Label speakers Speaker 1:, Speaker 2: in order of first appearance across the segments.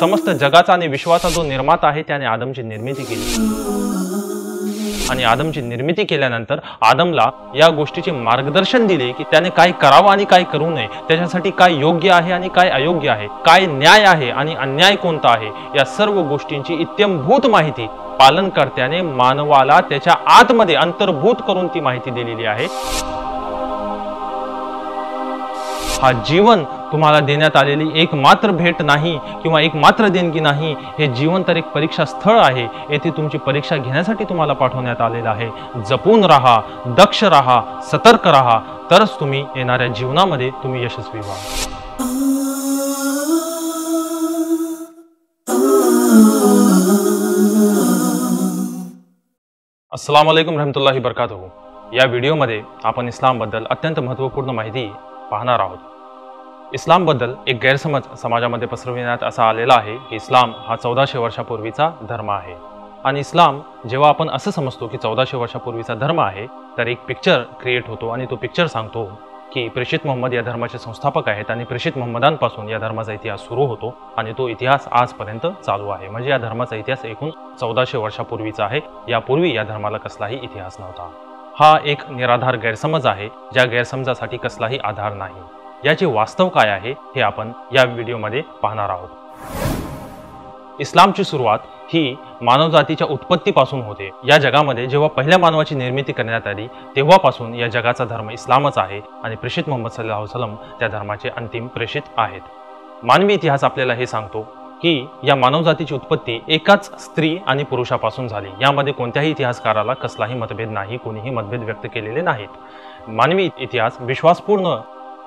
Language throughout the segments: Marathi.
Speaker 1: समस्त जगाचा आणि विश्वाचा जो निर्माता आहे त्याने आदमची निर्मिती केली. आणि आदमची निर्मिती केल्यानंतर आदमला या गोष्टीचे मार्गदर्शन दिले की त्याने काय करावं आणि काय करू नये. त्याच्यासाठी काय योग्य आहे आणि काय अयोग्य आहे? काय न्याय आहे आणि अन्याय कोणता आहे? या सर्व गोष्टींची इत्यंभूत माहिती पालनकर्त्याने मानवाला त्याच्या आतमध्ये अंतर्भूत करून ती माहिती दिलेली आहे. हा जीवन तुम्हाला देण्यात आलेली एक मात्र भेट नाही किंवा एक मात्र देणगी नाही हे जीवन तर एक परीक्षा स्थळ आहे. येथे तुमची परीक्षा घेण्यासाठी तुम्हाला पाठवण्यात आलेलं आहे. जपून राहा दक्ष राहा सतर्क राहा. तरच तुम्ही येणाऱ्या जीवनामध्ये तुम्ही यशस्वी व्हा अस्सलाम वालेकुम रहमतुल्लाहि बरकातहू. या व्हिडिओमध्ये आपण इस्लामबद्दल अत्यंत महत्त्वपूर्ण माहिती पाहणार आहोत. इस्लामबद्दल एक गैरसमज समाजामध्ये पसरविण्यात असा आलेला आहे की इस्लाम हा चौदाशे वर्षापूर्वीचा धर्म आहे. आणि इस्लाम जेव्हा आपण असं समजतो की चौदाशे वर्षापूर्वीचा धर्म आहे तर एक पिक्चर क्रिएट होतो आणि तो पिक्चर सांगतो की प्रेषित मोहम्मद या धर्माचे संस्थापक आहेत आणि प्रेषित मोहम्मदांपासून या धर्माचा इतिहास सुरू होतो आणि तो इतिहास आजपर्यंत चालू आहे. म्हणजे या धर्माचा इतिहास एकूण चौदाशे वर्षापूर्वीचा आहे. यापूर्वी या धर्माला कसलाही इतिहास नव्हता. हा एक निराधार गैरसमज आहे ज्या गैरसमजासाठी कसलाही आधार नाही. याचे वास्तव काय आहे हे आपण या व्हिडिओमध्ये पाहणार आहोत. इस्लामची सुरुवात ही मानवजातीच्या उत्पत्तीपासून होते. या जगामध्ये जेव्हा पहिल्या मानवाची निर्मिती करण्यात आली तेव्हापासून या जगाचा धर्म इस्लामच आहे आणि प्रेषित मोहम्मद सल्लाह वसलम त्या धर्माचे अंतिम प्रेषित आहेत. मानवी इतिहास आपल्याला हे सांगतो की या मानवजातीची उत्पत्ती एकाच स्त्री आणि पुरुषापासून झाली. यामध्ये कोणत्याही इतिहासकाराला कसलाही मतभेद नाही कोणीही मतभेद व्यक्त केलेले नाहीत. मानवी इतिहास विश्वासपूर्ण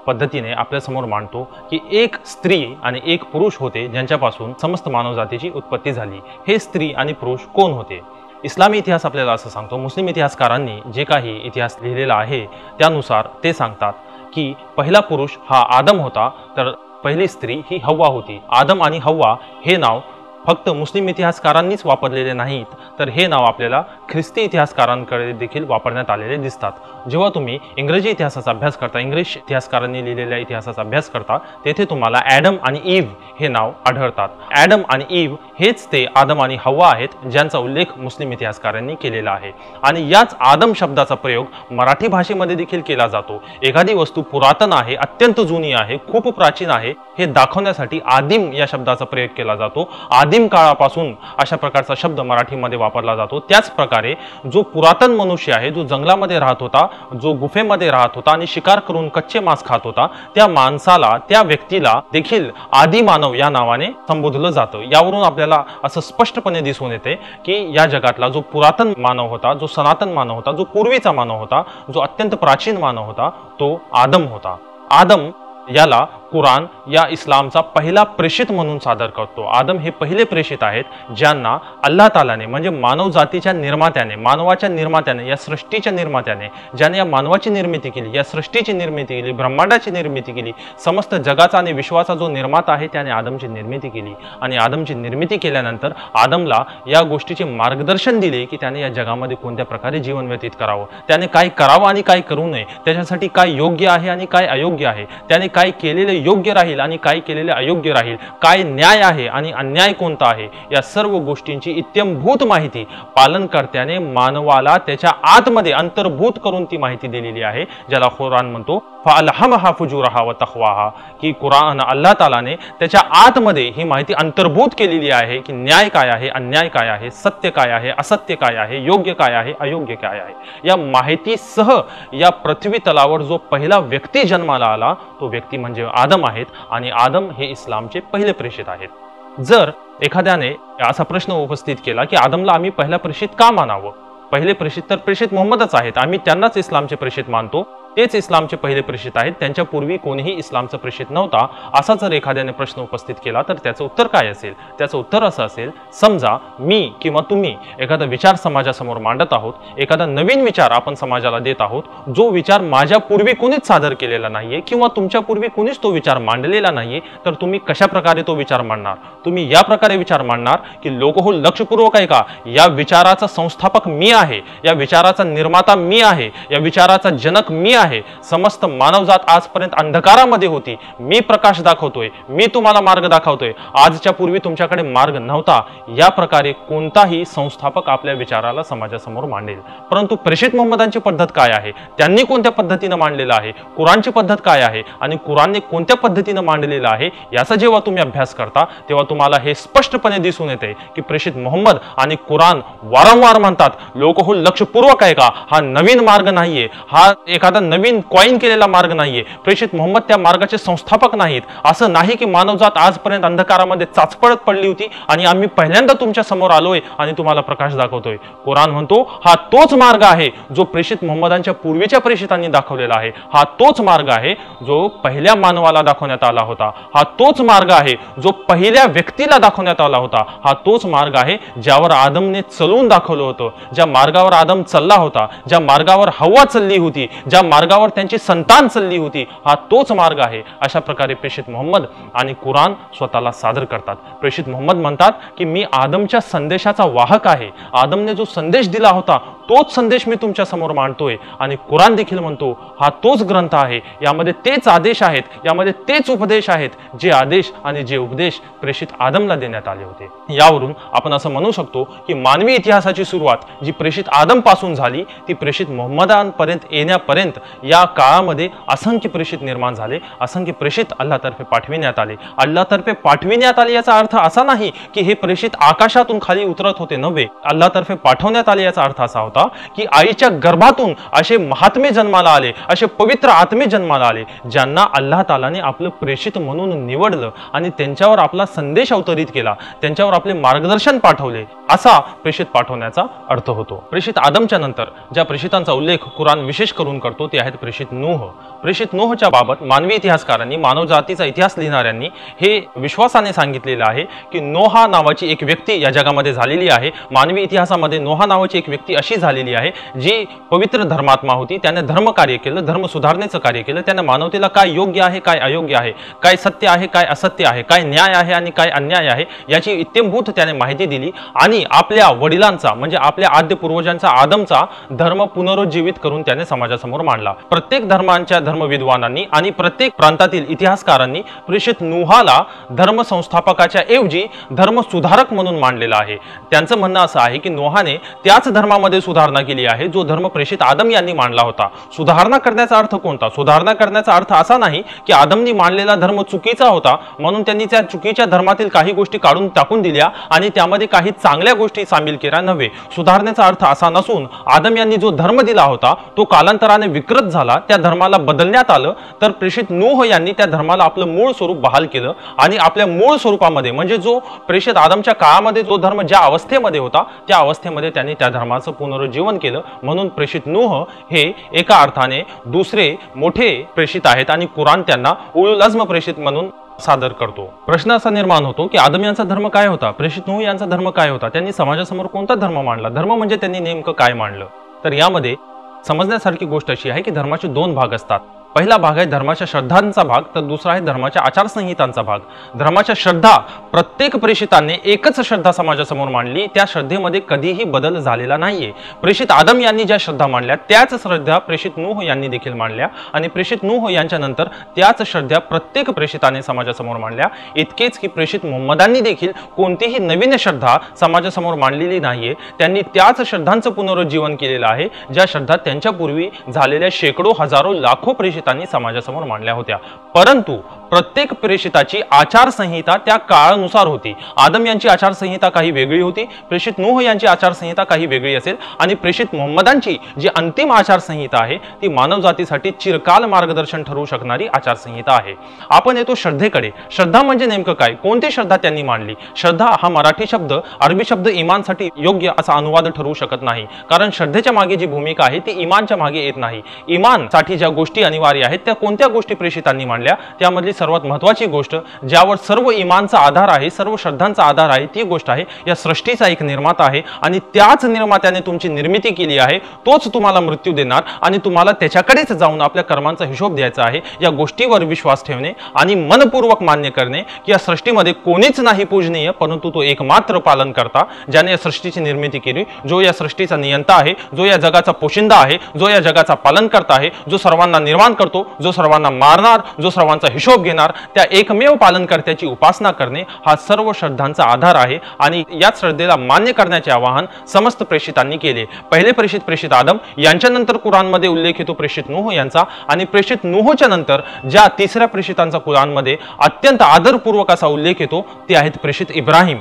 Speaker 1: पद्धतीने आपल्यासमोर मांडतो की एक स्त्री आणि एक पुरुष होते ज्यांच्यापासून समस्त मानवजातीची उत्पत्ती झाली. हे स्त्री आणि पुरुष कोण होते? इस्लामी इतिहास आपल्याला असं सांगतो. मुस्लिम इतिहासकारांनी जे काही इतिहास लिहिलेला आहे त्यानुसार ते सांगतात की पहिला पुरुष हा आदम होता तर पहिली स्त्री ही हव्वा होती. आदम आणि हव्वा हे नाव फक्त मुस्लिम इतिहासकारांनीच वापरलेले नाहीत तर हे नाव आपल्याला ख्रिस्ती इतिहासकारांकडे देखील वापरण्यात आलेले दिसतात. जेव्हा तुम्ही इंग्रजी इतिहासाचा अभ्यास करता इंग्लिश इतिहासकारांनी लिहिलेल्या इतिहासाचा अभ्यास करता तेथे तुम्हाला ॲडम आणि इव हे नाव आढळतात. ॲडम आणि इव हेच ते आदम आणि हव्वा आहेत ज्यांचा उल्लेख मुस्लिम इतिहासकारांनी केलेला आहे. आणि याच आदम शब्दाचा प्रयोग मराठी भाषेमध्ये देखील केला जातो. एखादी वस्तू पुरातन आहे अत्यंत जुनी आहे खूप प्राचीन आहे हे दाखवण्यासाठी आदिम या शब्दाचा प्रयोग केला जातो. आदिम काळापासून अशा प्रकारचा शब्द मराठीमध्ये वापरला जातो. त्याच प्रकारे जो पुरातन मनुष्य आहे जो जंगलामध्ये राहत होता जो गुफेमध्ये राहत होता आणि शिकार करून कच्चे मांस खात होता त्या माणसाला त्या व्यक्तीला देखील आदिमानव या नावाने संबोधलं जातं. यावरून आपल्याला असं स्पष्टपणे दिसून येते की या जगातला जो पुरातन मानव होता जो सनातन मानव होता जो पूर्वीचा मानव होता जो अत्यंत प्राचीन मानव होता तो आदम होता. आदम याला कुराण या इस्लामचा पहिला प्रेषित म्हणून सादर करतो. आदम हे पहिले प्रेषित आहेत ज्यांना अल्लाह तालाने म्हणजे मानव जातीच्या निर्मात्याने मानवाच्या निर्मात्याने या सृष्टीच्या निर्मात्याने ज्याने या मानवाची निर्मिती केली या सृष्टीची निर्मिती केली ब्रह्मांडाची निर्मिती केली समस्त जगाचा आणि विश्वाचा जो निर्माता आहे त्याने आदमची निर्मिती केली. आणि आदमची निर्मिती केल्यानंतर आदमला या गोष्टीचे मार्गदर्शन दिले की त्याने या जगामध्ये कोणत्या प्रकारे जीवन व्यतीत करावं. त्याने काय करावं आणि काय करू नये त्याच्यासाठी काय योग्य आहे आणि काय अयोग्य आहे त्याने काय केलेले योग्य राहील आणि काय केलेले अयोग्य राहील काय न्याय आहे आणि अन्याय कोणता आहे या सर्व गोष्टींची इत्यंभूत माहिती पालनकर्त्याने मानवाला त्याच्या आतमध्ये अंतर्भूत करून ती माहिती दिलेली आहे ज्याला कुराण म्हणतो फालहमहा फुजुरहा व तखवाहा. की कुराण अल्लाह तालाने त्याच्या आतमध्ये ही माहिती अंतर्भूत केलेली आहे की न्याय काय आहे अन्याय काय आहे सत्य काय आहे असत्य काय आहे योग्य काय आहे अयोग्य काय आहे. या माहितीसह या पृथ्वी तलावर जो पहिला व्यक्ती जन्माला आला तो व्यक्ती म्हणजे आदम. आहेत आणि आदम हे इस्लामचे पहिले प्रेषित आहेत. जर एखाद्याने असा प्रश्न उपस्थित केला की आदमला आम्ही पहिला प्रेषित का मानावं? पहिले प्रेषित तर प्रेषित मोहम्मदच आहेत आम्ही त्यांनाच इस्लामचे प्रेषित मानतो. तेच इस्लामचे पहिले प्रेषित आहेत. त्यांच्या पूर्वी कोणीही इस्लामचा प्रेषित नव्हता. असा जर एखाद्याने प्रश्न उपस्थित केला तर त्याचं उत्तर काय असेल? त्याचं उत्तर असं असेल समजा मी किंवा तुम्ही एखादा विचार समाजासमोर मांडत आहोत. एखादा नवीन विचार आपण समाजाला देत आहोत. जो विचार माझ्या पूर्वी कोणीच सादर केलेला नाहीये किंवा तुमच्या पूर्वी कोणीच तो विचार मांडलेला नाहीये तर तुम्ही कशा प्रकारे तो विचार मांडणार? तुम्ही या प्रकारे विचार मांडणार की लोक हो लक्षपूर्वक आहे का या विचाराचा संस्थापक मी आहे या विचाराचा निर्माता मी आहे या विचाराचा जनक मी आहे. समस्त मानवजात आजपर्यंत अंधकारामध्ये होती. मी प्रकाश दाखवतोय. मी तुम्हाला मार्ग दाखवतोय. आजच्या पूर्वी तुमच्याकडे मार्ग नव्हता. या प्रकारे कोणताही संस्थापक आपल्या विचाराला समाजासमोर मांडेल. परंतु प्रेषित मोहम्मदांची पद्धत काय आहे? त्यांनी कोणत्या पद्धतीनं मांडलेलं आहे? कुराणची पद्धत काय आहे? आणि कुराणने कोणत्या पद्धतीनं मांडलेलं आहे? याचा जेव्हा तुम्ही अभ्यास करता तेव्हा तुम्हाला हे स्पष्टपणे दिसून येते की प्रेषित मोहम्मद आणि कुराण वारंवार म्हणतात लोक हो लक्षपूर्वक आहे का हा नवीन मार्ग नाहीये. हा एखादा नवीन कॉईन केलेला मार्ग नाहीये. प्रेषित मोहम्मद त्या मार्गाचे संस्थापक नाहीत. असं नाही की मानवजात आजपर्यंत अंधकारामध्ये चाचपडत पडली होती आणि आम्ही पहिल्यांदा तुमच्यासमोर आलोय आणि तुम्हाला प्रकाश दाखवतोय. कुराण म्हणतो हा तोच मार्ग आहे जो प्रेषित मोहम्मदांच्या पूर्वीच्या प्रेषितांनी दाखवलेला आहे. हा तोच मार्ग आहे जो पहिल्या मानवाला दाखवण्यात आला होता. हा तोच मार्ग आहे जो पहिल्या व्यक्तीला दाखवण्यात आला होता. हा तोच मार्ग आहे ज्यावर आदमने चलवून दाखवलं होतं. ज्या मार्गावर आदम चालला होता ज्या मार्गावर हवा चालली होती ज्या मार्गावर त्यांची संतान चालली होती. हा तोच मार्ग आहे. अशा प्रकारे प्रेषित मोहम्मद आणि कुराण स्वतःला सादर करतात. प्रेषित मोहम्मद म्हणतात की मी आदमच्या संदेशाचा वाहक आहे. आदमने जो संदेश दिला होता तोच संदेश मी तुमच्यासमोर मांडतोय. आणि कुराण देखील म्हणतो हा तोच ग्रंथ आहे. यामध्ये तेच आदेश आहेत. यामध्ये तेच उपदेश आहेत जे आदेश आणि जे उपदेश प्रेषित आदमला देण्यात आले होते. यावरून आपण असं म्हणू शकतो की मानवी इतिहासाची सुरुवात जी प्रेषित आदमपासून झाली ती प्रेषित मोहम्मदांपर्यंत येण्यापर्यंत या काळामध्ये असंख्य प्रेषित निर्माण झाले असंख्य प्रेषित अल्लातर्फे पाठविण्यात आले. अल्लातर्फे पाठविण्यात आले याचा अर्थ असा नाही की हे प्रेषित आकाशातून खाली उतरत होते नव्हे. अल्लातर्फे पाठवण्यात आले याचा अर्थ असा होता की आईच्या गर्भातून असे महात्मे जन्माला आले असे पवित्र आत्मे जन्माला आले ज्यांना अल्लाह तालाने आपलं प्रेषित म्हणून निवडलं आणि त्यांच्यावर आपला संदेश अवतरित केला त्यांच्यावर आपले मार्गदर्शन पाठवले असा प्रेषित पाठवण्याचा अर्थ होतो. प्रेषित आदमच्या नंतर ज्या प्रेषितांचा उल्लेख कुराण विशेष करून करतो ते आहेत प्रेषित नूह. प्रेषित नूहच्या बाबत मानवी इतिहासकारांनी मानव जातीचा इतिहास लिहिणाऱ्यांनी हे विश्वासाने सांगितलेलं आहे की नोहा नावाची एक व्यक्ती या जगामध्ये झालेली आहे. मानवी इतिहासामध्ये नोहा नावाची एक व्यक्ती अशी झालेली आहे जी पवित्र धर्मात्मा होती. त्याने धर्म कार्य केलं धर्म सुधारण्याचं कार्य केलं. त्याने मानवतेला काय योग्य आहे काय अयोग्य आहे काय सत्य आहे काय असत्य आहे काय न्याय आहे आणि काय अन्याय आहे याची इत्यंभूत त्याने माहिती दिली आणि आपल्या वडिलांचा म्हणजे आपल्या आद्य पूर्वजांचा आदमचा धर्म पुनरुज्जीवित करून त्याने समाजासमोर मांडला. प्रत्येक धर्मांच्या धर्मविद्वानांनी आणि प्रत्येक प्रांतातील इतिहासकारांनी प्रेषित नुहाला धर्म संस्थापकाच्या ऐवजी धर्म सुधारक म्हणून मांडलेला आहे. त्यांचं म्हणणं असं आहे की नोहाने त्याच धर्मामध्ये सुधारणा केली आहे जो धर्म प्रेषित आदम यांनी मांडला होता. सुधारणा करण्याचा अर्थ कोणता? सुधारणा करण्याचा अर्थ असा नाही की आदमनी मांडलेला धर्म चुकीचा होता म्हणून त्यांनी त्या चुकीच्या धर्मातील काही गोष्टी काढून टाकून दिल्या आणि त्यामध्ये काही चांगल्या गोष्टी सामील केल्या नव्हे. सुधारण्याचा अर्थ असा नसून आदम यांनी जो धर्म दिला होता तो कालांतराने विकृत झाला त्या धर्माला बदलण्यात आलं तर प्रेषित नूह यांनी त्या धर्माला आपलं मूळ स्वरूप बहाल केलं आणि आपल्या मूळ स्वरूपामध्ये म्हणजे जो प्रेषित आदमच्या काळामध्ये जो धर्म ज्या अवस्थेमध्ये होता त्या अवस्थेमध्ये त्यांनी त्या धर्माचं पुनरुज्जीवन केलं. म्हणून प्रेषित नूह हे एका अर्थाने दुसरे मोठे प्रेषित आहेत आणि कुराण त्यांना अझ्म प्रेषित म्हणून सादर करतो. प्रश्न असा निर्माण होतो की आदम यांचा धर्म काय होता? प्रेषित नूह यांचा धर्म काय होता? त्यांनी समाजासमोर कोणता धर्म मांडला? धर्म म्हणजे त्यांनी नेमकं काय मांडलं? तर यामध्ये समजण्यासारखी गोष्ट अशी आहे की धर्माचे दोन भाग असतात. पहिला भाग आहे धर्माच्या श्रद्धांचा भाग तर दुसरा आहे धर्माच्या आचारसंहितांचा भाग. धर्माच्या श्रद्धा प्रत्येक प्रेषितांनी एकच श्रद्धा समाजासमोर मांडली त्या श्रद्धेमध्ये कधीही बदल झालेला नाहीये. प्रेषित आदम यांनी ज्या श्रद्धा मांडल्या त्याच श्रद्धा प्रेषित नूह यांनी देखील मांडल्या आणि प्रेषित नूह यांच्या नंतर त्याच श्रद्धा प्रत्येक प्रेषिताने समाजासमोर मांडल्या. इतकेच की प्रेषित मोहम्मदांनी देखील कोणतीही नवीन श्रद्धा समाजासमोर मांडलेली नाहीये. त्यांनी त्याच श्रद्धांचं पुनरुज्जीवन केलेलं आहे ज्या श्रद्धा त्यांच्यापूर्वी झालेल्या शेकडो हजारो लाखो प्रेषित प्रेषितांनी समाजासमोर मांडल्या होत्या. परंतु प्रत्येक प्रेषिताची आचारसंहिता त्या काळानुसार होती. आदम यांची आचारसंहिता काही वेगळी होती प्रेषित नूह यांची आचारसंहिता काही वेगळी असेल आणि प्रेषित मोहम्मदांची जी अंतिम आचारसंहिता आहे ती मानव जातीसाठी चिरकाल मार्गदर्शन ठरवू शकणारी आचारसंहिता आहे. आपण येतो श्रद्धेकडे. श्रद्धा म्हणजे नेमकं काय? कोणती श्रद्धा त्यांनी मांडली? श्रद्धा हा मराठी शब्द अरबी शब्द इमानसाठी योग्य असा अनुवाद ठरवू शकत नाही. कारण श्रद्धेच्या मागे जी भूमिका आहे ती इमानच्या मागे येत नाही. इमानसाठी ज्या गोष्टी अनिवार्य बारी आहेत त्या कोणत्या गोष्टी प्रेषितांनी मांडल्या त्यामधली सर्वात महत्वाची गोष्ट ज्यावर सर्व इमानचा आधार आहे सर्व श्रद्धांचा आधार आहे ती गोष्ट आहे या सृष्टीचा एक निर्माता आहे आणि त्याच निर्मात्याने तुमची निर्मिती केली आहे तोच तुम्हाला मृत्यू देणार आणि तुम्हाला त्याच्याकडेच जाऊन आपल्या कर्मांचा हिशोब द्यायचा आहे या गोष्टीवर विश्वास ठेवणे आणि मनपूर्वक मान्य करणे की या सृष्टीमध्ये कोणीच नाही पूजनीय परंतु तो एकमात्र पालन करता ज्याने या सृष्टीची निर्मिती केली जो या सृष्टीचा नियंता आहे जो या जगाचा पोशिंदा आहे जो या जगाचा पालन करता आहे जो सर्वांना निर्माण करतो जो सर्वांना मारणार जो सर्वांचा हिशोब घेणार त्या एकमेव पालनकर्त्याची उपासना करणे हा सर्व श्रद्धांचा आधार आहे आणि या श्रद्धेला मान्य करण्याचे आवाहन समस्त प्रेषितांनी केले. पहिले प्रेषित प्रेषित आदम यांच्यानंतर कुराणमध्ये उल्लेख येतो प्रेषित नुह यांचा आणि प्रेषित नुहच्या नंतर ज्या तिसऱ्या प्रेषितांचा कुराणमध्ये अत्यंत आदरपूर्वक असा उल्लेख येतो ते आहेत प्रेषित इब्राहिम.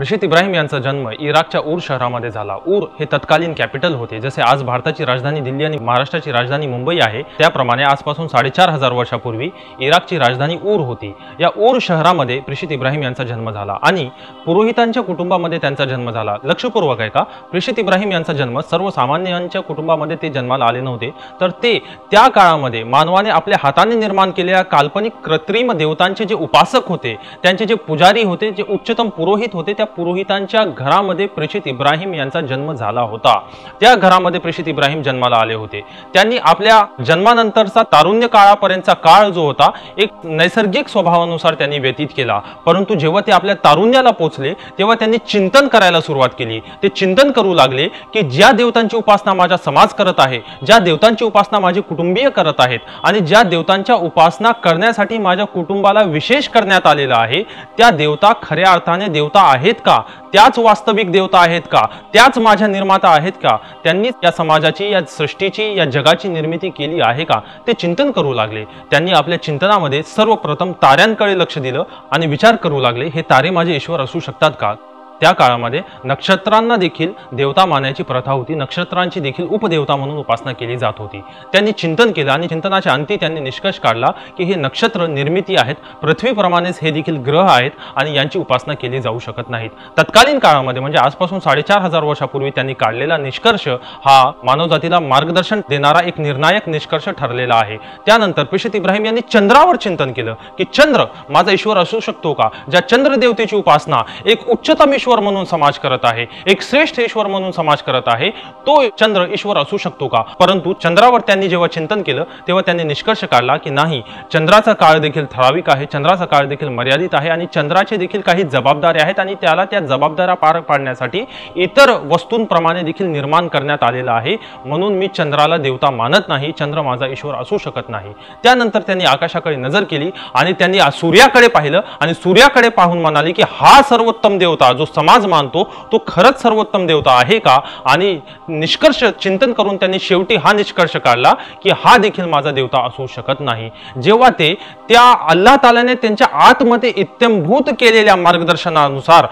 Speaker 1: रशीद इब्राहिम यांचा जन्म इराकच्या ऊर शहरामध्ये झाला. ऊर हे तत्कालीन कॅपिटल होते जसे आज भारताची राजधानी दिल्ली आणि महाराष्ट्राची राजधानी मुंबई आहे. त्याप्रमाणे आजपासून साडेचार हजार वर्षापूर्वी इराकची राजधानी ऊर होती. या ऊर शहरामध्ये प्रिषित इब्राहिम यांचा जन्म झाला आणि पुरोहितांच्या कुटुंबामध्ये त्यांचा जन्म झाला. लक्षपूर्वक आहे का प्रिषित इब्राहिम यांचा जन्म सर्वसामान्यांच्या कुटुंबामध्ये ते जन्माला आले नव्हते. तर ते त्या काळामध्ये मानवाने आपल्या हाताने निर्माण केलेल्या काल्पनिक कृत्रिम देवतांचे जे उपासक होते त्यांचे जे पुजारी होते जे उच्चतम पुरोहित होते त्या पुरोहितांच्या घरामध्ये प्रेषित इब्राहिम यांचा जन्म झाला होता. त्या घरामध्ये प्रेषित इब्राहिम जन्माला आले होते. त्यांनी आपल्या जन्मानंतरचा तारुण्य काळापर्यंतचा काळ जो होता एक नैसर्गिक स्वभावानुसार त्यांनी व्यतीत केला. परंतु जेव्हा ते आपल्या तारुण्याला पोचले तेव्हा त्यांनी चिंतन करायला सुरुवात केली. ते चिंतन करू लागले की ज्या देवतांची उपासना माझा समाज करत आहे ज्या देवतांची उपासना माझे कुटुंबीय करत आहेत आणि ज्या देवतांच्या उपासना करण्यासाठी माझ्या कुटुंबाला विशेष करण्यात आलेला आहे त्या देवता खऱ्या अर्थाने देवता आहेत आहेत का? त्याच वास्तविक देवता आहेत का? त्याच माझ्या निर्माता आहेत का? त्यांनी या समाजाची या सृष्टीची या जगाची निर्मिती केली आहे का? ते चिंतन करू लागले. त्यांनी आपल्या चिंतनामध्ये सर्वप्रथम ताऱ्यांकडे लक्ष दिलं आणि विचार करू लागले हे तारे माझे ईश्वर असू शकतात का? त्या काळामध्ये नक्षत्रांना देखील देवता मानायची प्रथा होती. नक्षत्रांची देखील उपदेवता म्हणून उपासना केली जात होती. त्यांनी चिंतन केलं आणि चिंतनाच्या अंती त्यांनी निष्कर्ष काढला की हे नक्षत्र निर्मिती आहेत. पृथ्वीप्रमाणेच हे देखील ग्रह आहेत आणि यांची उपासना केली जाऊ शकत नाहीत. तत्कालीन काळामध्ये म्हणजे आजपासून साडेचार हजार वर्षापूर्वी त्यांनी काढलेला निष्कर्ष हा मानवजातीला मार्गदर्शन देणारा एक निर्णायक निष्कर्ष ठरलेला आहे. त्यानंतर पिशत इब्राहिम यांनी चंद्रावर चिंतन केलं की चंद्र माझा ईश्वर असू शकतो का? ज्या चंद्र देवतेची उपासना एक उच्चतम ईश्वर म्हणून समाज करत आहे. एक श्रेष्ठ ईश्वर म्हणून समाज करत आहे. तो चंद्र ईश्वर असू शकतो का? परंतु चंद्रावर त्यांनी जेव्हा चिंतन केलं तेव्हा त्यांनी निष्कर्ष काढला की नाही चंद्राचा काळ देखील ठराविक आहे चंद्राचा काळ देखील मर्यादित आहे आणि चंद्राचे देखील काही जबाबदारी आहेत आणि त्याला त्या जबाबदाऱ्या पार पाडण्यासाठी इतर वस्तूंप्रमाणे देखील निर्माण करण्यात आलेला आहे. म्हणून मी चंद्राला देवता मानत नाही चंद्र माझा ईश्वर असू शकत नाही. त्यानंतर त्यांनी आकाशाकडे नजर केली आणि त्यांनी सूर्याकडे पाहिलं आणि सूर्याकडे पाहून म्हणाले की हा सर्वोत्तम देवता जो समाज मानतो तो खरंच सर्वोत्तम देवता आहे का? आणि निष्कर्ष चिंतन करून त्यांनी शेवटी हा निष्कर्ष काढला की हा देखील माझा देवता असू शकत नाही. जेव्हा ते त्या अल्लाह तालाने त्यांच्या आतमध्ये इत्यंभूत केलेल्या मार्गदर्शनानुसार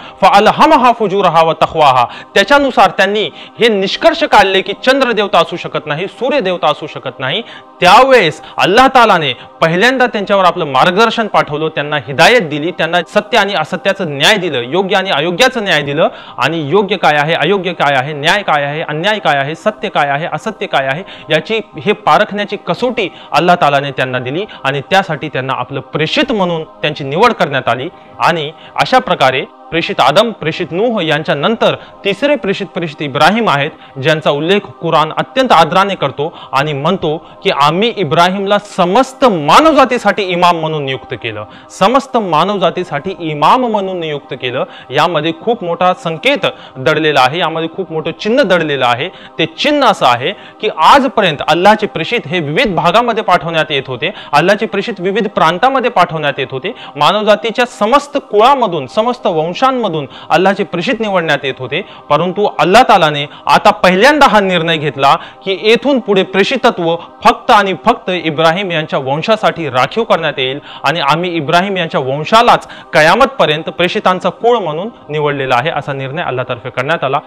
Speaker 1: हा फुजूर हा व तखवा हा त्याच्यानुसार त्यांनी हे निष्कर्ष काढले की चंद्र देवता असू शकत नाही सूर्य देवता असू शकत नाही. त्यावेळेस अल्लाह तालाने पहिल्यांदा त्यांच्यावर आपलं मार्गदर्शन पाठवलं त्यांना हिदायत दिली त्यांना सत्य आणि असत्याचं न्याय दिलं योग्य आणि अयोग्याचं न्याय दिलं? आणि योग्य काय आहे अयोग्य काय आहे न्याय काय आहे अन्याय काय आहे सत्य काय आहे असत्य काय आहे याची हे पारखण्याची कसोटी अल्ला तालाने त्यांना दिली आणि त्यासाठी त्यांना आपलं प्रेषित म्हणून त्यांची निवड करण्यात आली. आणि अशा प्रकारे प्रेषित आदम प्रेषित नूह यांच्या नंतर तिसरे प्रेषित प्रेषित इब्राहिम आहेत ज्यांचा उल्लेख कुराण अत्यंत आदराने करतो आणि म्हणतो की आम्ही इब्राहिमला समस्त मानवजातीसाठी इमाम म्हणून नियुक्त केलं. समस्त मानवजातीसाठी इमाम म्हणून नियुक्त केलं. यामध्ये खूप मोठा संकेत दडलेला आहे यामध्ये खूप मोठं चिन्ह दडलेलं आहे. ते चिन्ह असं आहे की आजपर्यंत अल्लाचे प्रेषित हे विविध भागामध्ये पाठवण्यात येत होते. अल्लाचे प्रेषित विविध प्रांतामध्ये पाठवण्यात येत होते. मानवजातीच्या समस्त कुळामधून समस्त वंश वंशांमधून अल्लाचे प्रेषित निवडण्यात येत होते. परंतु अल्ला तालाने आता पहिल्यांदा हा निर्णय घेतला की येथून पुढे प्रेषितत्व फक्त आणि फक्त इब्राहिम यांच्या वंशासाठी राखीव करण्यात येईल आणि आम्ही इब्राहिम यांच्या वंशालाच कयामतपर्यंत प्रेषितांचा कुळ म्हणून निवडलेला आहे असा निर्णय अल्लातर्फे करण्यात आला.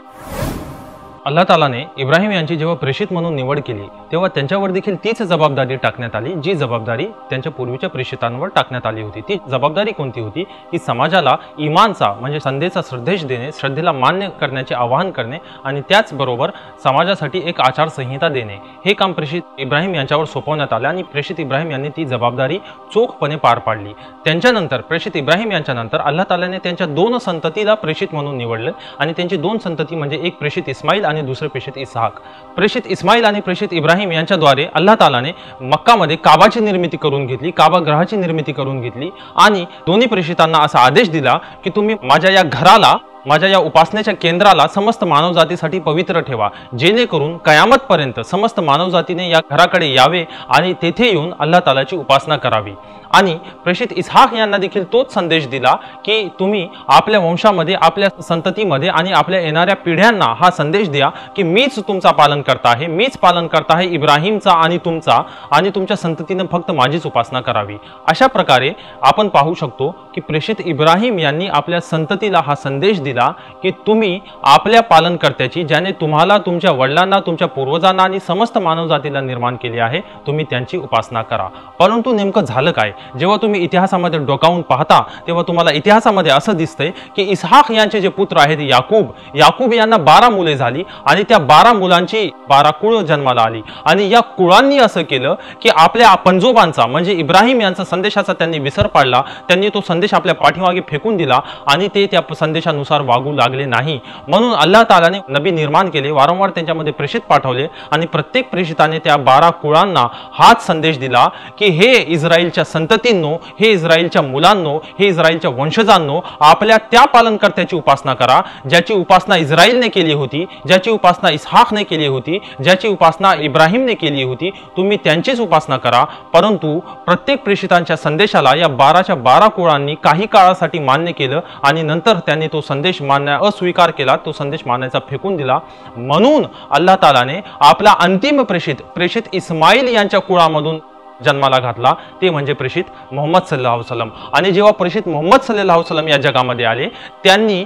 Speaker 1: अल्ला तालाने इब्राहिम यांची जेव्हा प्रेषित म्हणून निवड केली तेव्हा त्यांच्यावर देखील तीच जबाबदारी टाकण्यात आली जी जबाबदारी त्यांच्या पूर्वीच्या प्रेषितांवर टाकण्यात आली होती. ती जबाबदारी कोणती होती? की समाजाला इमानचा म्हणजे संधेचा श्रद्धेश देणे श्रद्धेला मान्य करण्याचे आवाहन करणे आणि त्याचबरोबर समाजासाठी एक आचारसंहिता देणे. हे काम प्रेषित इब्राहिम यांच्यावर सोपवण्यात आले आणि प्रेषित इब्राहिम यांनी ती जबाबदारी चोखपणे पार पाडली. त्यांच्यानंतर प्रेषित इब्राहिम यांच्यानंतर अल्ला तालाने त्यांच्या दोन संततीला प्रेषित म्हणून निवडले आणि त्यांची दोन संतती म्हणजे एक प्रेषित इस्माईल आणि दुसरे प्रेषित इसहाक. प्रेषित इस्माईल आणि प्रेषित इब्राहिम यांच्याद्वारे अल्लाह तालाने मक्कामध्ये काबाची निर्मिती करून घेतली काबा ग्रहाची निर्मिती करून घेतली आणि दोन्ही प्रेषितांना असा आदेश दिला की तुम्ही माझ्या या घराला माझ्या या उपासनेच्या केंद्राला समस्त मानवजातीसाठी पवित्र ठेवा. जेणेकरून कयामतपर्यंत समस्त मानवजातीने या घराकडे यावे आणि तेथे येऊन अल्लाह तालाची उपासना करावी. आणि प्रेषित इसहाक यांना देखील तोच संदेश दिला की तुम्ही आपल्या वंशामध्ये आपल्या संततीमध्ये आणि आपल्या येणाऱ्या पिढ्यांना हा संदेश द्या की मीच तुमचा पालन करता आहे मीच पालन करता आहे इब्राहिमचा आणि तुमचा आणि तुमच्या संततीनं फक्त माझीच उपासना करावी. अशा प्रकारे आपण पाहू शकतो की प्रेषित इब्राहिम यांनी आपल्या संततीला हा संदेश दिला की तुम्ही आपल्या पालनकर्त्याची ज्याने तुम्हाला तुमच्या वडिलांना तुमच्या पूर्वजांना आणि समस्त मानवजातीला निर्माण केले आहे तुम्ही त्यांची उपासना करा. परंतु नेमकं झालं काय? जेव्हा तुम्ही इतिहासामध्ये डोकावून पाहता तेव्हा तुम्हाला इतिहासामध्ये असं दिसतंय की इसहाक यांचे जे पुत्र आहेत याकूब याकूब यांना बारा मुले झाली आणि त्या बारा मुलांची बारा कुळ जन्माला आली. आणि या कुळांनी असं केलं की आपल्या पंजोबांचा म्हणजे इब्राहिम यांचा संदेशाचा त्यांनी विसर पाडला त्यांनी तो संदेश आपल्या पाठीमागे फेकून दिला आणि ते त्या संदेशानुसार वागू लागले नाही. म्हणून अल्लाह तालाने नबी निर्माण केले वारंवार त्यांच्यामध्ये प्रेषित पाठवले आणि प्रत्येक प्रेषिताने त्या बारा कुळांना हाच संदेश दिला की हे इस्रायलच्या संततींनो हे इस्रायलच्या मुलांनो हे इस्रायलच्या वंशजांनो आपल्या त्या पालनकर्त्याची उपासना करा ज्याची उपासना इस्रायलने केली होती ज्याची उपासना इसहाकने केली होती ज्याची उपासना इब्राहिमने केली होती तुम्ही त्यांचीच उपासना करा. परंतु प्रत्येक प्रेषितांच्या संदेशाला या बाराच्या बारा कुळांनी काही काळासाठी मान्य केलं आणि नंतर त्यांनी तो संदेश मानण्या अस्वीकार केला तो संदेश मानण्याचा फेकून दिला. म्हणून अल्लाह तालाने आपला अंतिम प्रेषित प्रेषित इस्माईल यांच्या कुळामधून जन्माला घातला. ते म्हणजे प्रेषित मोहम्मद सल्लाह वसलम आणि जेव्हा प्रेषित मोहम्मद सल्लाह वसलम या जगामध्ये आले त्यांनी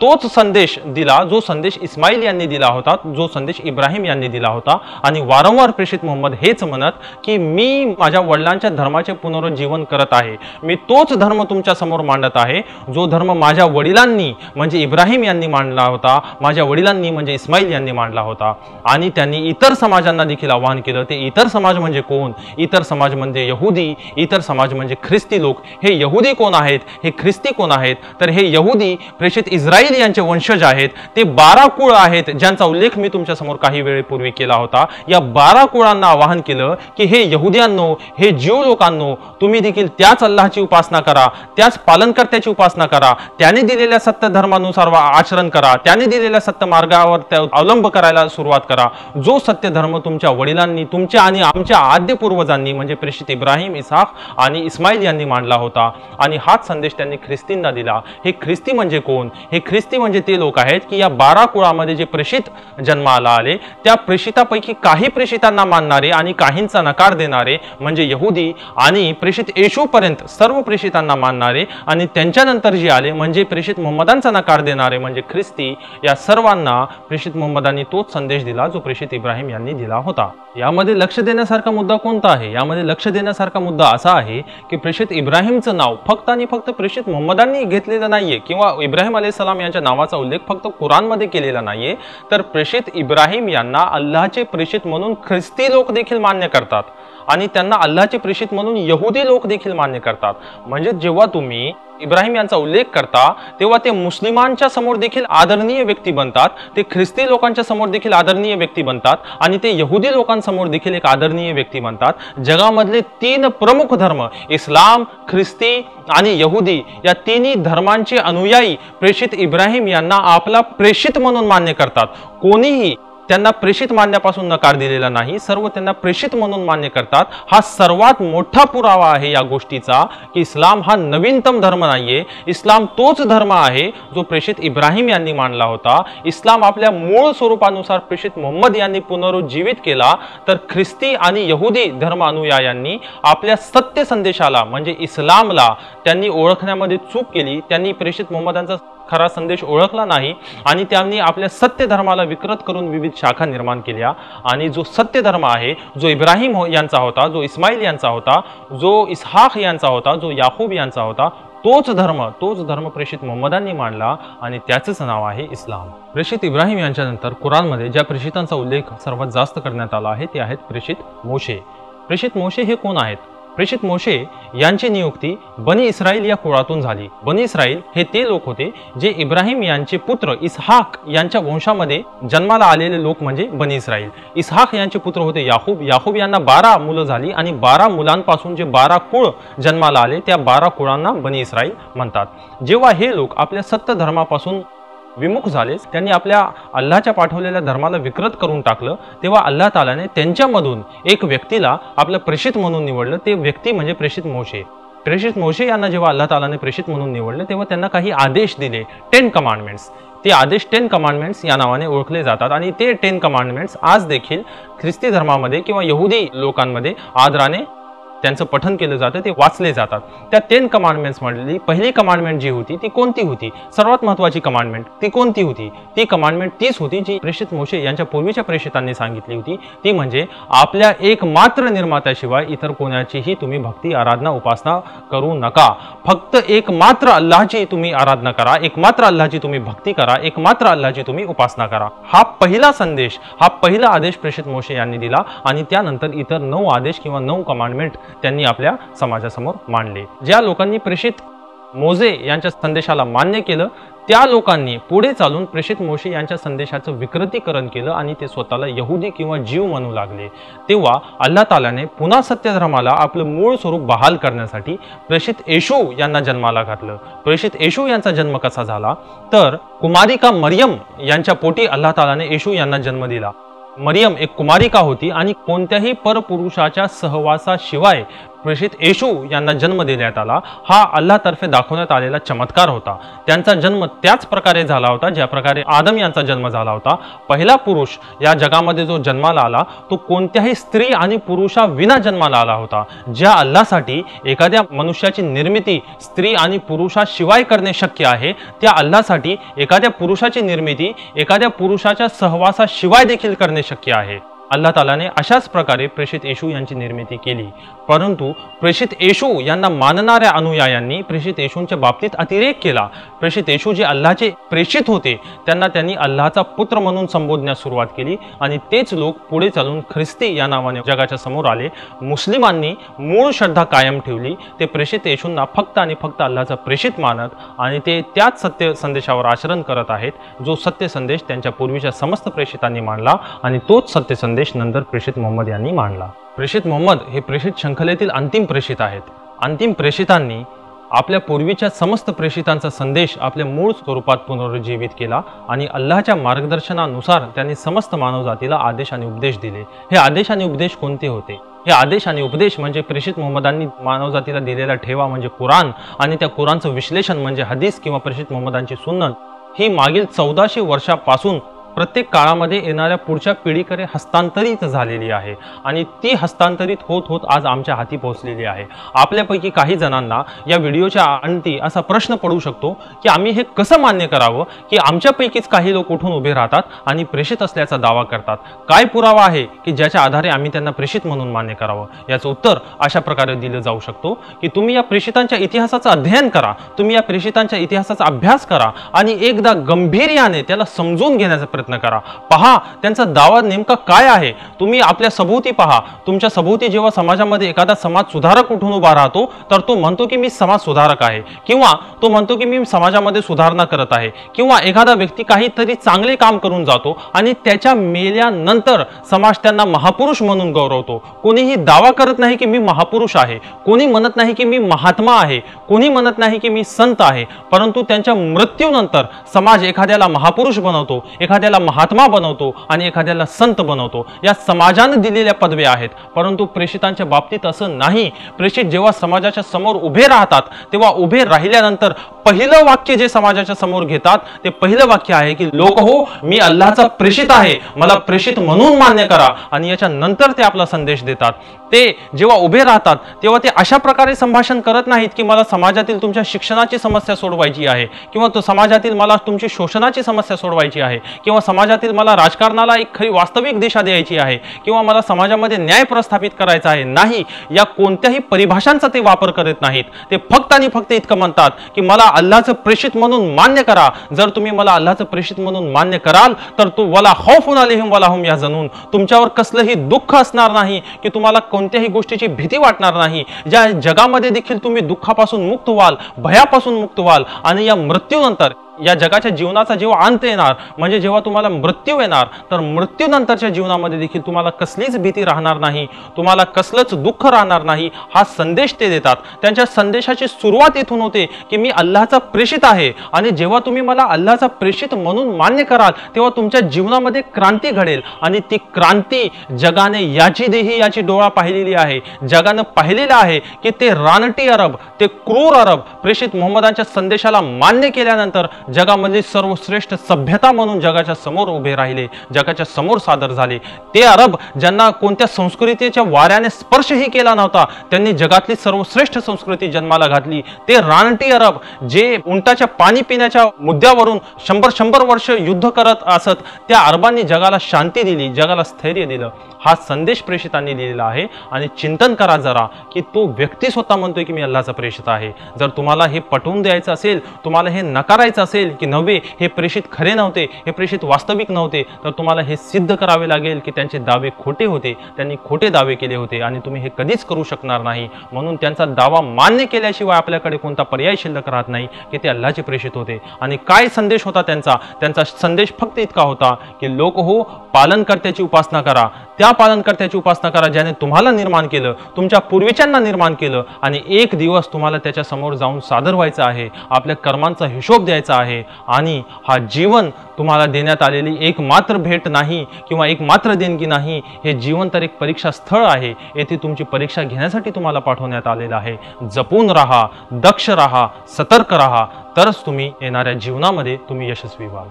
Speaker 1: तोच संदेश दिला जो संदेश इस्माईल यांनी दिला होता जो संदेश इब्राहिम यांनी दिला होता. आणि वारंवार प्रेषित मोहम्मद हेच म्हणत की मी माझ्या वडिलांच्या धर्माचे पुनरुज्जीवन करत आहे. मी तोच धर्म तुमच्यासमोर मांडत आहे जो धर्म माझ्या वडिलांनी म्हणजे इब्राहिम यांनी मांडला होता माझ्या वडिलांनी म्हणजे इस्माईल यांनी मांडला होता. आणि त्यांनी इतर समाजांना देखील आवाहन केलं ते इतर समाज म्हणजे कोण? इतर समाज म्हणजे यहुदी इतर समाज म्हणजे ख्रिस्ती लोक. हे यहुदी कोण आहेत? हे ख्रिस्ती कोण आहेत? तर हे यहुदी प्रेषित इस्रायल यांचे वंशज आहेत. ते बारा कुळ आहेत ज्यांचा उल्लेख मी तुमच्यासमोर काही वेळेपूर्वी केला होता. या बारा कुळांना आवाहन केलं की हे यहुद्यांनो हे जीव लोकांनो तुम्ही देखील त्याच अल्लाची उपासना करा त्याच पालनकर्त्याची उपासना करा त्याने दिलेल्या सत्य धर्मानुसार आचरण करा त्याने दिलेल्या सत्य मार्गावर अवलंब करायला सुरुवात करा. जो सत्य धर्म तुमच्या वडिलांनी तुमच्या आणि आमच्या आद्य पूर्वजांनी म्हणजे प्रेषित इब्राहिम इसाफ आणि इस्माईल यांनी मांडला होता. आणि हाच संदेश त्यांनी ख्रिस्तींना दिला. हे ख्रिस्ती म्हणजे कोण? हे ख्रिस्ती म्हणजे ते लोक आहेत की या बारा कुळामध्ये जे प्रेषित जन्माला आले त्या प्रेषितापैकी काही प्रेषितांना मानणारे आणि काहींचा नकार देणारे म्हणजे यहुदी आणि प्रेषित येशूपर्यंत सर्व प्रेषितांना मानणारे आणि त्यांच्यानंतर जे आले म्हणजे प्रेषित मोहम्मदांचा नकार देणारे म्हणजे ख्रिस्ती या सर्वांना प्रेषित मोहम्मदांनी तोच संदेश दिला जो प्रेषित इब्राहिम यांनी दिला होता. यामध्ये लक्ष देण्यासारखा मुद्दा कोणता आहे? यामध्ये लक्ष देण्यासारखा मुद्दा असा आहे की प्रेषित इब्राहिमचं नाव फक्त आणि फक्त प्रेषित मोहम्मदांनी घेतलेलं नाहीये किंवा इब्राहिम सलाम यांच्या नावाचा उल्लेख फक्त कुरानमध्ये केलेला नाहीये तर प्रेषित इब्राहिम यांना अल्लाचे प्रेषित म्हणून ख्रिस्ती लोक देखील मान्य करतात. आणि त्यांना अल्लाचे प्रेषित म्हणून यहुदी लोक देखील मान्य करतात. म्हणजे जेव्हा तुम्ही इब्राहिम यांचा उल्लेख करता तेव्हा ते मुस्लिमांच्या समोर देखील आदरणीय व्यक्ती बनतात ते ख्रिस्ती लोकांच्या समोर देखील आदरणीय व्यक्ती बनतात आणि ते यहुदी लोकांसमोर देखील एक आदरणीय व्यक्ती बनतात. जगामधले तीन प्रमुख धर्म इस्लाम ख्रिस्ती आणि यहुदी या तिन्ही धर्मांचे अनुयायी प्रेषित इब्राहिम यांना आपला प्रेषित म्हणून मान्य करतात. कोणीही त्यांना प्रेषित मानण्यापासून नकार दिलेला नाही. सर्व त्यांना प्रेषित म्हणून मान्य करतात. हा सर्वात मोठा पुरावा आहे या गोष्टीचा की इस्लाम हा नवीनतम धर्म नाहीये. इस्लाम तोच धर्म आहे जो प्रेषित इब्राहिम यांनी मानला होता. इस्लाम आपल्या मूळ स्वरूपानुसार प्रेषित मोहम्मद यांनी पुनरुज्जीवित केला. तर ख्रिस्ती आणि यहुदी धर्म अनुयायांनी आपल्या सत्य संदेशाला म्हणजे इस्लामला त्यांनी ओळखण्यामध्ये चूक केली. त्यांनी प्रेषित मोहम्मदांचा खरा संदेश ओळखला नाही आणि त्यांनी आपल्या सत्य धर्माला विकृत करून विविध शाखा निर्माण केल्या. आणि जो सत्य धर्म आहे जो इब्राहिम हो- यांचा होता जो इस्माईल यांचा होता जो इसहाक यांचा होता जो याकूब यांचा होता तोच धर्म तोच धर्म प्रेषित मोहम्मदांनी मांडला आणि त्याचंच नाव आहे इस्लाम. प्रेषित इब्राहिम यांच्यानंतर कुराणमध्ये ज्या प्रेषितांचा उल्लेख सर्वात जास्त करण्यात आला आहे ते आहेत प्रेषित मोशे. प्रेषित मोशे हे कोण आहेत? प्रेषित मोशे यांची नियुक्ती बनी इस्राईल या कुळातून झाली. बनी इस्राईल हे ते लोक होते जे इब्राहिम यांचे पुत्र इस्हाक यांच्या वंशामध्ये जन्माला आलेले लोक म्हणजे बनी इस्राईल. इसहाक यांचे पुत्र होते याहूब याहूब यांना बारा मुलं झाली आणि बारा मुलांपासून जे बारा कुळ जन्माला आले त्या बारा कुळांना बनी इस्राईल म्हणतात. जेव्हा हे लोक आपल्या सत्य धर्मापासून विमुख झालेच त्यांनी आपल्या अल्लाच्या पाठवलेल्या धर्माला विकृत करून टाकलं. तेव्हा अल्लाह तालाने त्यांच्यामधून एक व्यक्तीला आपलं प्रेषित म्हणून निवडलं. ते व्यक्ती म्हणजे प्रेषित मोशे. प्रेषित मोशे यांना जेव्हा अल्लाह तालाने प्रेषित म्हणून निवडलं तेव्हा त्यांना काही आदेश दिले. टेन कमांडमेंट्स ते आदेश टेन कमांडमेंट्स या नावाने ओळखले जातात आणि ते टेन कमांडमेंट्स आज देखील ख्रिस्ती धर्मामध्ये किंवा यहुदी लोकांमध्ये आदराने त्यांचं पठन केलं जातं ते वाचले जातात. त्या टेन कमांडमेंट्स मधली पहिली कमांडमेंट जी होती ती कोणती होती? सर्वात महत्वाची कमांडमेंट ती कोणती होती? ती कमांडमेंट तीच होती जी प्रेषित मोशे यांच्या पूर्वीच्या प्रेषितांनी सांगितली होती. ती म्हणजे आपल्या एकमात्र निर्मात्याशिवाय इतर कोणाचीही तुम्ही भक्ती आराधना उपासना करू नका. फक्त एकमात्र अल्लाची तुम्ही आराधना करा एकमात्र अल्लाची तुम्ही भक्ती करा एकमात्र अल्लाची तुम्ही उपासना करा. हा पहिला संदेश हा पहिला आदेश प्रेषित मोशे यांनी दिला आणि त्यानंतर इतर नऊ आदेश किंवा नऊ कमांडमेंट त्यांनी आपल्या समाजासमोर मांडले. ज्या लोकांनी प्रेषित मोजे यांच्या संदेशाला मान्य केलं त्या लोकांनी पुढे चालून प्रेषित मोशे यांच्या संदेशाचं विकृतीकरण केलं आणि ते स्वतःला यहुदी किंवा जीव म्हणू लागले. तेव्हा अल्ला तालाने पुन्हा सत्यधर्माला आपलं मूळ स्वरूप बहाल करण्यासाठी प्रेषित येशू यांना जन्माला घातलं. प्रेषित येशू यांचा जन्म कसा झाला? तर कुमारिका मरियम यांच्या पोटी अल्ला तालाने येशू यांना जन्म दिला. मरियम एक कुमारिका होती आणि कोणत्याही परपुरुषाच्या सहवासाशिवाय प्रेषित येशू यांना जन्म देण्यात आला. हा अल्लातर्फे दाखवण्यात आलेला चमत्कार होता. त्यांचा जन्म त्याच प्रकारे झाला होता ज्या प्रकारे आदम यांचा जन्म झाला होता. पहिला पुरुष या जगामध्ये जो जन्माला आला तो कोणत्याही स्त्री आणि पुरुषा विना जन्माला आला होता. ज्या अल्लासाठी एखाद्या मनुष्याची निर्मिती स्त्री आणि पुरुषाशिवाय करणे शक्य आहे त्या अल्लासाठी एखाद्या पुरुषाची निर्मिती एखाद्या पुरुषाच्या सहवासाशिवाय देखील करणे शक्य आहे. अल्ला तालाने अशाच प्रकारे प्रेषित येशू यांची निर्मिती केली. परंतु प्रेषित येशू यांना मानणाऱ्या अनुयायांनी प्रेषित येशूंच्या बाबतीत अतिरेक केला. प्रेषित येशू जे अल्लाचे प्रेषित होते त्यांना त्यांनी अल्लाचा पुत्र म्हणून संबोधण्यास सुरुवात केली आणि तेच लोक पुढे चालून ख्रिस्ती या नावाने जगाच्या समोर आले. मुस्लिमांनी मूळ श्रद्धा कायम ठेवली. ते प्रेषित येशूंना फक्त आणि फक्त अल्लाचा प्रेषित मानत आणि ते त्याच सत्य संदेशावर आचरण करत आहेत जो सत्य संदेश त्यांच्या पूर्वीच्या समस्त प्रेषितांनी मांडला आणि तोच सत्य संदेश आदेश नंतर प्रेषित मोहम्मद यांनी मांडला. प्रेषित मोहम्मद हे प्रेषित शंखलेतील अंतिम प्रेषित आहेत. अंतिम प्रेषितांनी आपल्या पूर्वीच्या समस्त प्रेषितांचा संदेश आपल्या मूळ स्वरूपात पुनरुज्जीवित केला आणि अल्लाच्या मार्गदर्शनानुसार त्यांनी समस्त मानवजातीला आदेश आणि उपदेश दिले. हे आदेश आणि उपदेश कोणते होते? हे आदेश आणि उपदेश म्हणजे प्रेषित मोहम्मदांनी मानवजातीला दिलेला ठेवा म्हणजे कुराण आणि त्या कुराणचं विश्लेषण म्हणजे हदीस किंवा प्रेषित मोहम्मदांची सुन्नत ही मागील चौदाशे वर्षापासून प्रत्येक काळामध्ये येणाऱ्या पुढच्या पिढीकडे हस्तांतरित झालेली आहे. आणि ती हस्तांतरित होत होत आज आमच्या हाती पोहोचलेली आहे. आपल्यापैकी काही जणांना या व्हिडिओच्या अंती असा प्रश्न पडू शकतो की आम्ही हे कसं मान्य करावं की आमच्यापैकीच काही लोक उठून उभे राहतात आणि प्रेषित असल्याचा दावा करतात. काय पुरावा आहे की ज्याच्या आधारे आम्ही त्यांना प्रेषित म्हणून मान्य करावं? याचं उत्तर अशा प्रकारे दिलं जाऊ शकतो की तुम्ही या प्रेषितांच्या इतिहासाचं अध्ययन करा तुम्ही या प्रेषितांच्या इतिहासाचा अभ्यास करा आणि एकदा गंभीर्याने त्याला समजून घेण्याचा प्रयत्न करा. पहा त्यांचा दावा नेमका काय आहे? तुम्ही आपल्या सभोवती पहा. तुमच्या सभोवती जेव्हा समाजामध्ये एखादा समाज सुधारक उठून उभा राहतो तर तो म्हणतो की मी समाज सुधारक आहे. किंवा तो म्हणतो की मी समाजामध्ये सुधारणा करत आहे. किंवा एखादा व्यक्ती काहीतरी चांगले काम करून जातो आणि त्याच्या मेल्यानंतर समाज त्यांना महापुरुष म्हणून गौरवतो. कोणीही दावा करत नाही की मी महापुरुष आहे. कोणी म्हणत नाही की मी महात्मा आहे. कोणी म्हणत नाही की मी संत आहे. परंतु त्यांच्या मृत्यूनंतर समाज एखाद्याला महापुरुष बनवतो एखाद्याला महात्मा बनवतो आणि एखाद्याला संत बनवतो. या समाजाने दिलेल्या पदव्या आहेत. परंतु प्रेषितांच्या बाबतीत असं नाही. प्रेषित जेव्हा समाजाच्या समोर उभे राहतात तेव्हा उभे राहिल्यानंतर पहिलं वाक्य जे समाजाच्या समोर घेतात ते पहिलं वाक्य आहे की लोक हो मी अल्लाचा प्रेषित आहे. मला प्रेषित म्हणून मान्य करा. आणि याच्या नंतर ते आपला संदेश देतात. ते जेव्हा उभे राहतात तेव्हा ते अशा प्रकारे संभाषण करत नाहीत की मला समाजातील तुमच्या शिक्षणाची समस्या सोडवायची आहे. किंवा तो समाजातील मला तुमची शोषणाची समस्या सोडवायची आहे. किंवा समाजातील मला राजकारणाला एक खरी वास्तविक दिशा द्यायची आहे किंवा मला समाजामध्ये न्याय प्रस्थापित करायचा आहे नाही या कोणत्याही परिभाषांचा ते वापर करत नाहीत. ते फक्त आणि फक्त इतकं म्हणतात की मला अल्लाचं प्रेषित म्हणून मान्य करा. जर तुम्ही मला अल्लाचं प्रेषित म्हणून मान्य कराल तर तू वला खौफुन आलेहिम वलाहुम या जणून तुमच्यावर कसलंही दुःख असणार नाही की तुम्हाला कोणत्याही गोष्टीची भीती वाटणार नाही. ज्या जगामध्ये देखील तुम्ही दुःखापासून मुक्त व्हाल भयापासून मुक्त व्हाल आणि या मृत्यूनंतर या जगाच्या जीवनाचा जेव्हा अंत येणार म्हणजे जेव्हा तुम्हाला मृत्यू येणार तर मृत्यूनंतरच्या जीवनामध्ये देखील तुम्हाला कसलीच भीती राहणार नाही तुम्हाला कसलंच दुःख राहणार नाही हा संदेश ते देतात. त्यांच्या संदेशाची सुरुवात इथून होते की मी अल्लाचा प्रेषित आहे आणि जेव्हा तुम्ही मला अल्लाचा प्रेषित म्हणून मान्य कराल तेव्हा तुमच्या जीवनामध्ये क्रांती घडेल आणि ती क्रांती जगाने याची देही याची डोळा पाहिलेली आहे. जगानं पाहिलेलं आहे की ते रानटी अरब ते क्रूर अरब प्रेषित मोहम्मदांच्या संदेशाला मान्य केल्यानंतर जगामध्ये सर्वश्रेष्ठ सभ्यता म्हणून जगाच्या समोर उभे राहिले जगाच्या समोर सादर झाले. ते अरब ज्यांना कोणत्या संस्कृतीच्या वाऱ्याने स्पर्शही केला नव्हता त्यांनी जगातली सर्वश्रेष्ठ संस्कृती जन्माला घातली. ते रानटी अरब जे उंटाच्या पाणी पिण्याच्या मुद्द्यावरून शंभर शंभर वर्ष युद्ध करत असत त्या अरबांनी जगाला शांती दिली जगाला स्थैर्य दिलं. हा संदेश प्रेषितांनी दिलेला आहे. आणि चिंतन करा जरा की तो व्यक्ती स्वतः म्हणतोय की मी अल्लाचा प्रेषित आहे. जर तुम्हाला हे पटवून द्यायचं असेल तुम्हाला हे नकारायचं असेल असेल की नव्हे हे प्रेषित खरे नव्हते हे प्रेषित वास्तविक नव्हते तर तुम्हाला हे सिद्ध करावे लागेल की त्यांचे दावे खोटे होते त्यांनी खोटे दावे केले होते आणि तुम्ही हे कधीच करू शकणार नाही. म्हणून त्यांचा दावा मान्य केल्याशिवाय आपल्याकडे कोणता पर्याय शिल्लक राहत नाही की ते अल्लाचे प्रेषित होते. आणि काय संदेश होता त्यांचा? त्यांचा संदेश फक्त इतका होता की लोक हो पालनकर्त्याची उपासना करा. त्या पालनकर्त्याची उपासना करा ज्याने तुम्हाला निर्माण केलं तुमच्या पूर्वीच्यांना निर्माण केलं आणि एक दिवस तुम्हाला त्याच्यासमोर जाऊन सादर व्हायचं आहे आपल्या कर्मांचा हिशोब द्यायचा आहे आणि हा जीवन तुम्हाला देण्यात आलेली एक मात्र भेट नाही किंवा एक मात्र देणगी नाही हे जीवन तर एक परीक्षा स्थळ आहे. येथे तुमची परीक्षा घेण्यासाठी तुम्हाला पाठवण्यात आलेलं आहे. जपून राहा दक्ष राहा सतर्क राहा. तरच तुम्ही येणाऱ्या जीवनामध्ये तुम्ही यशस्वी व्हाल.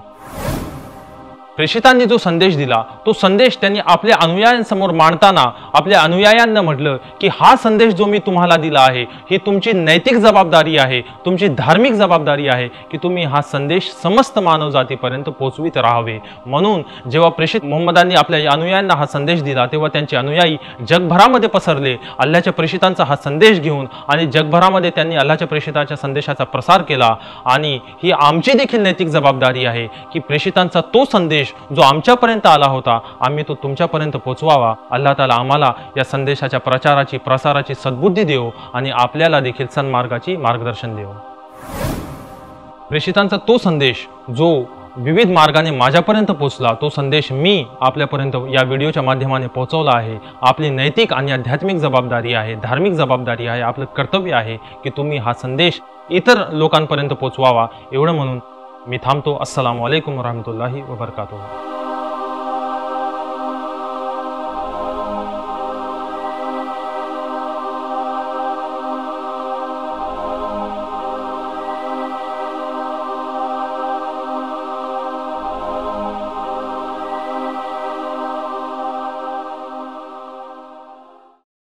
Speaker 1: प्रेषितांनी जो संदेश दिला तो संदेश त्यांनी आपल्या अनुयायांसमोर मांडताना आपल्या अनुयायांना म्हटलं की हा संदेश जो मी तुम्हाला दिला आहे ही तुमची नैतिक जबाबदारी आहे तुमची धार्मिक जबाबदारी आहे की तुम्ही हा संदेश समस्त मानवजातीपर्यंत पोचवित राहावे. म्हणून जेव्हा प्रेषित मोहम्मदांनी आपल्या अनुयायांना हा संदेश दिला तेव्हा त्यांचे अनुयायी जगभरामध्ये पसरले अल्लाच्या प्रेषितांचा हा संदेश घेऊन आणि जगभरामध्ये त्यांनी अल्लाच्या प्रेषिताच्या संदेशाचा प्रसार केला. आणि ही आमची देखील नैतिक जबाबदारी आहे की प्रेषितांचा तो संदेश जो आमच्यापर्यंत आला होता आम्ही तो तुमच्यापर्यंत पोचवावा. अल्ला ताला आम्हाला या संदेशाच्या प्रचाराची प्रसाराची सद्बुद्धी देऊ आणि आपल्याला देखील सन्मार्गाची मार्गदर्शन देऊ. प्रेषितांचा तो संदेश जो विविध मार्गाने माझ्यापर्यंत पोचला तो संदेश मी आपल्यापर्यंत या व्हिडिओच्या माध्यमाने पोहोचवला आहे. आपली नैतिक आणि आध्यात्मिक जबाबदारी आहे धार्मिक जबाबदारी आहे आपलं कर्तव्य आहे की तुम्ही हा संदेश इतर लोकांपर्यंत पोचवावा. एवढं म्हणून मी थांबतो. असलम वरहमतुल्लाही वबरकातुह